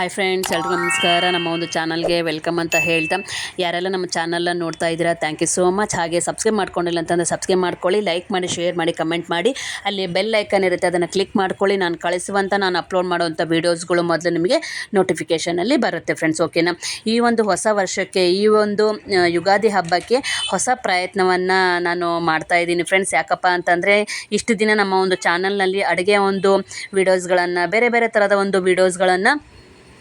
Hi friends ಎಲ್ರಿಗೂ ನಮಸ್ಕಾರ. ನಮ್ಮ ಒಂದು ಚಾನಲ್ಗೆ ವೆಲ್ಕಮ್ ಅಂತ ಹೇಳ್ತಾ. ಯಾರೆಲ್ಲ ನಮ್ಮ ಚಾನಲ್ನ ನೋಡ್ತಾ ಇದ್ದೀರಾ ಥ್ಯಾಂಕ್ ಯು ಸೋ ಮಚ್ ಹಾಗೆ ಸಬ್ಸ್ಕ್ರೈಬ್ ಮಾಡ್ಕೊಂಡಿಲ್ಲ ಅಂತಂದರೆ ಸಬ್ಸ್ಕ್ರೈಬ್ ಮಾಡ್ಕೊಳ್ಳಿ ಲೈಕ್ ಮಾಡಿ ಶೇರ್ ಮಾಡಿ ಕಮೆಂಟ್ ಮಾಡಿ. ಅಲ್ಲಿ ಬೆಲ್ ಐಕನ್ ಇರುತ್ತೆ, ಅದನ್ನು ಕ್ಲಿಕ್ ಮಾಡ್ಕೊಳ್ಳಿ. ನಾನು ಕಳಿಸುವಂಥ ನಾನು ಅಪ್ಲೋಡ್ ಮಾಡುವಂಥ ವೀಡಿಯೋಸ್ಗಳು ಮೊದಲು ನಿಮಗೆ ನೋಟಿಫಿಕೇಷನಲ್ಲಿ ಬರುತ್ತೆ ಫ್ರೆಂಡ್ಸ್ ಓಕೆನಾ ಈ ಒಂದು ಹೊಸ ವರ್ಷಕ್ಕೆ, ಈ ಒಂದು ಯುಗಾದಿ ಹಬ್ಬಕ್ಕೆ ಹೊಸ ಪ್ರಯತ್ನವನ್ನು ನಾನು ಮಾಡ್ತಾ ಇದ್ದೀನಿ ಫ್ರೆಂಡ್ಸ್ ಯಾಕಪ್ಪ ಅಂತಂದರೆ, ಇಷ್ಟು ದಿನ ನಮ್ಮ ಒಂದು ಚಾನಲ್ನಲ್ಲಿ ಅಡುಗೆ ಒಂದು ವೀಡಿಯೋಸ್ಗಳನ್ನು ಬೇರೆ ಬೇರೆ ಥರದ ಒಂದು ವೀಡಿಯೋಸ್ಗಳನ್ನು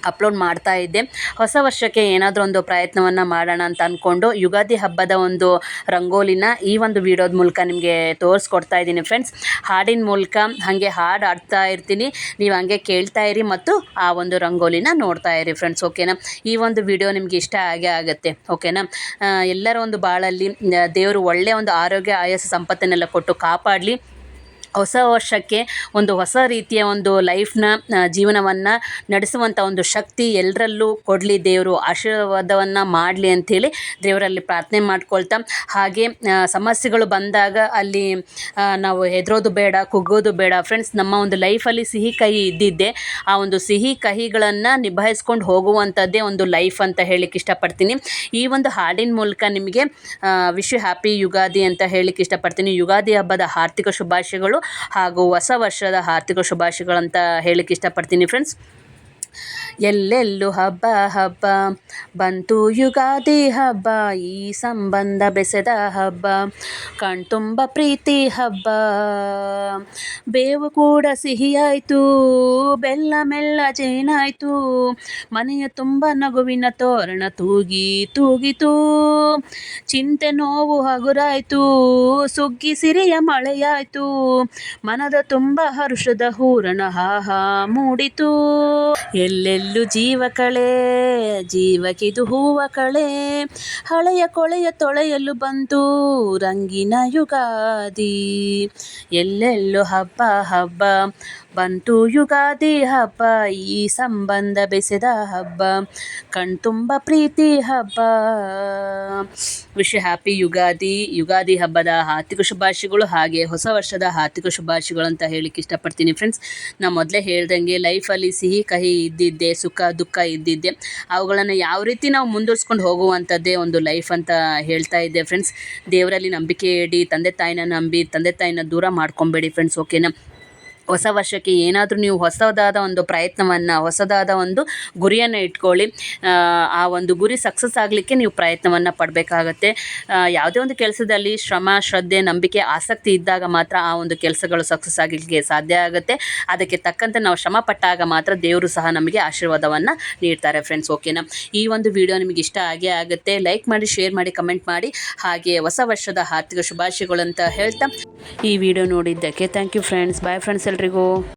ಅಪ್ಲೋಡ್ ಮಾಡ್ತಾ ಇದ್ದೆ. ಹೊಸ ವರ್ಷಕ್ಕೆ ಏನಾದರೂ ಒಂದು ಪ್ರಯತ್ನವನ್ನು ಮಾಡೋಣ ಅಂತ ಅಂದ್ಕೊಂಡು ಯುಗಾದಿ ಹಬ್ಬದ ಒಂದು ರಂಗೋಲಿನ ಈ ಒಂದು ವಿಡಿಯೋದ ಮೂಲಕ ನಿಮಗೆ ತೋರಿಸ್ಕೊಡ್ತಾ ಇದ್ದೀನಿ ಫ್ರೆಂಡ್ಸ್ ಹಾಡಿನ ಮೂಲಕ ಹಾಗೆ ಹಾಡು ಆಡ್ತಾ ಇರ್ತೀನಿ. ನೀವು ಹಂಗೆ ಕೇಳ್ತಾ ಇರಿ ಮತ್ತು ಆ ಒಂದು ರಂಗೋಲಿನ ನೋಡ್ತಾ ಇರಿ ಫ್ರೆಂಡ್ಸ್ ಓಕೆನಾ ಈ ಒಂದು ವಿಡಿಯೋ ನಿಮಗೆ ಇಷ್ಟ ಆಗೇ ಆಗುತ್ತೆ ಓಕೆನಾ ಎಲ್ಲರ ಒಂದು ಬಾಳಲ್ಲಿ ದೇವರು ಒಳ್ಳೆಯ ಒಂದು ಆರೋಗ್ಯ, ಆಯಾಸ, ಸಂಪತ್ತನ್ನೆಲ್ಲ ಕೊಟ್ಟು ಕಾಪಾಡಲಿ. ಹೊಸ ವರ್ಷಕ್ಕೆ ಒಂದು ಹೊಸ ರೀತಿಯ ಒಂದು ಲೈಫ್ನ ಜೀವನವನ್ನು ನಡೆಸುವಂಥ ಒಂದು ಶಕ್ತಿ ಎಲ್ಲರಲ್ಲೂ ಕೊಡಲಿ, ದೇವರು ಆಶೀರ್ವಾದವನ್ನು ಮಾಡಲಿ ಅಂಥೇಳಿ ದೇವರಲ್ಲಿ ಪ್ರಾರ್ಥನೆ ಮಾಡ್ಕೊಳ್ತಾ, ಹಾಗೆ ಸಮಸ್ಯೆಗಳು ಬಂದಾಗ ಅಲ್ಲಿ ನಾವು ಹೆದರೋದು ಬೇಡ, ಕುಗ್ಗೋದು ಬೇಡ ಫ್ರೆಂಡ್ಸ್ ನಮ್ಮ ಒಂದು ಲೈಫಲ್ಲಿ ಸಿಹಿ ಕಹಿ ಇದ್ದಿದ್ದೆ, ಆ ಒಂದು ಸಿಹಿ ಕಹಿಗಳನ್ನು ನಿಭಾಯಿಸ್ಕೊಂಡು ಹೋಗುವಂಥದ್ದೇ ಒಂದು ಲೈಫ್ ಅಂತ ಹೇಳಲಿಕ್ಕೆ ಇಷ್ಟಪಡ್ತೀನಿ. ಈ ಒಂದು ಹಾಡಿನ ಮೂಲಕ ನಿಮಗೆ ವಿಶ್ ಹ್ಯಾಪಿ ಯುಗಾದಿ ಅಂತ ಹೇಳಲಿಕ್ಕೆ ಇಷ್ಟಪಡ್ತೀನಿ. ಯುಗಾದಿ ಹಬ್ಬದ ಆರ್ಥಿಕ ಶುಭಾಶಯಗಳು. ಹಾಗೂ ಹೊಸ ವರ್ಷದ ಆರ್ಥಿಕ ಶುಭಾಶಯಗಳಂತ ಹೇಳಕ್ಕೆ ಇಷ್ಟಪಡ್ತೀನಿ ಫ್ರೆಂಡ್ಸ್ ಎಲ್ಲೆಲ್ಲೂ ಹಬ್ಬ ಹಬ್ಬ. ಬಂತು ಯುಗಾದಿ ಹಬ್ಬ, ಈ ಸಂಬಂಧ ಬೆಸೆದ ಹಬ್ಬ. ಕಣ್ತುಂಬ ಪ್ರೀತಿ ಹಬ್ಬ. ಬೇವು ಕೂಡ ಸಿಹಿಯಾಯಿತು, ಬೆಲ್ಲ ಮೆಲ್ಲ ಜೇನಾಯಿತು. ಮನೆಯ ತುಂಬ ನಗುವಿನ ತೋರಣ ತೂಗಿ ತೂಗಿತು. ಚಿಂತೆ ನೋವು ಹಗುರಾಯಿತು, ಸುಗ್ಗಿ ಸಿರಿಯ ಮಳೆಯಾಯಿತು. ಮನದ ತುಂಬ ಹರುಷದ ಹೂರಣ ಹಾಹಾ ಮೂಡಿತು. ಎಲ್ಲೆಲ್ಲೂ ಜೀವ ಕಳೆ ಜೀವಕ್ಕಿದು ಹೂವ ಕಳೆ ಹಳೆಯ ಕೊಳೆಯ ತೊಳೆಯಲು ಬಂತು ರಂಗಿನ ಯುಗಾದಿ. ಎಲ್ಲೆಲ್ಲೋ ಹಬ್ಬ ಹಬ್ಬ ಬಂತು ಯುಗಾದಿ ಹಬ್ಬ, ಈ ಸಂಬಂಧ ಬೆಸೆದ ಹಬ್ಬ ಕಣ್ತುಂಬ ಪ್ರೀತಿ ಹಬ್ಬ. ವಿಶ್ ಹ್ಯಾಪಿ ಯುಗಾದಿ ಯುಗಾದಿ ಹಬ್ಬದ ಆರ್ಥಿಕ ಶುಭಾಶಯಗಳು ಹಾಗೆ ಹೊಸ ವರ್ಷದ ಆರ್ಥಿಕ ಶುಭಾಶಯಗಳು ಅಂತ ಹೇಳಿಕ್ಕೆ ಇಷ್ಟಪಡ್ತೀನಿ ಫ್ರೆಂಡ್ಸ್ ನಾ ಮೊದಲೇ ಹೇಳ್ದಂಗೆ ಲೈಫಲ್ಲಿ ಸಿಹಿ, ಕಹಿ ಇದ್ದಿದ್ದೆ, ಸುಖ, ದುಃಖ ಇದ್ದಿದ್ದೆ. ಅವುಗಳನ್ನು ಯಾವ ರೀತಿ ನಾವು ಮುಂದುವರ್ಸ್ಕೊಂಡು ಹೋಗುವಂಥದ್ದೇ ಒಂದು ಲೈಫ್ ಅಂತ ಹೇಳ್ತಾ ಇದ್ದೆ ಫ್ರೆಂಡ್ಸ್ ದೇವರಲ್ಲಿ ನಂಬಿಕೆ ಇಡಿ, ತಂದೆ ತಾಯಿನ ನಂಬಿ, ತಂದೆ ತಾಯಿನ ದೂರ ಮಾಡ್ಕೊಬೇಡಿ ಫ್ರೆಂಡ್ಸ್ ಓಕೆನಾ ಹೊಸ ವರ್ಷಕ್ಕೆ ಏನಾದರೂ ನೀವು ಹೊಸದಾದ ಒಂದು ಪ್ರಯತ್ನವನ್ನು ಹೊಸದಾದ ಒಂದು ಗುರಿಯನ್ನು ಇಟ್ಕೊಳ್ಳಿ. ಆ, ಒಂದು ಗುರಿ ಸಕ್ಸಸ್ ಆಗಲಿಕ್ಕೆ ನೀವು ಪ್ರಯತ್ನವನ್ನು ಪಡಬೇಕಾಗತ್ತೆ. ಯಾವುದೇ ಒಂದು ಕೆಲಸದಲ್ಲಿ ಶ್ರಮ ಶ್ರದ್ಧೆ ನಂಬಿಕೆ ಆಸಕ್ತಿ ಇದ್ದಾಗ ಮಾತ್ರ ಆ ಒಂದು ಕೆಲಸಗಳು ಸಕ್ಸಸ್ ಆಗಲಿಕ್ಕೆ ಸಾಧ್ಯ ಆಗುತ್ತೆ. ಅದಕ್ಕೆ ತಕ್ಕಂತೆ ನಾವು ಶ್ರಮ ಪಟ್ಟಾಗ ಮಾತ್ರ ದೇವರು ಸಹ ನಮಗೆ ಆಶೀರ್ವಾದವನ್ನು ನೀಡ್ತಾರೆ ಫ್ರೆಂಡ್ಸ್ ಓಕೆನಾ ಈ ಒಂದು ವಿಡಿಯೋ ನಿಮಗೆ ಇಷ್ಟ ಆಗೇ ಆಗುತ್ತೆ. ಲೈಕ್ ಮಾಡಿ ಶೇರ್ ಮಾಡಿ ಕಮೆಂಟ್ ಮಾಡಿ. ಹಾಗೆ ಹೊಸ ವರ್ಷದ ಆರ್ಥಿಕ ಶುಭಾಶಯಗಳು ಅಂತ ಹೇಳ್ತಾ ಈ ವಿಡಿಯೋ ನೋಡಿದ್ದಕ್ಕೆ thank you friends bye friends ಎಲ್ರಿಗೂ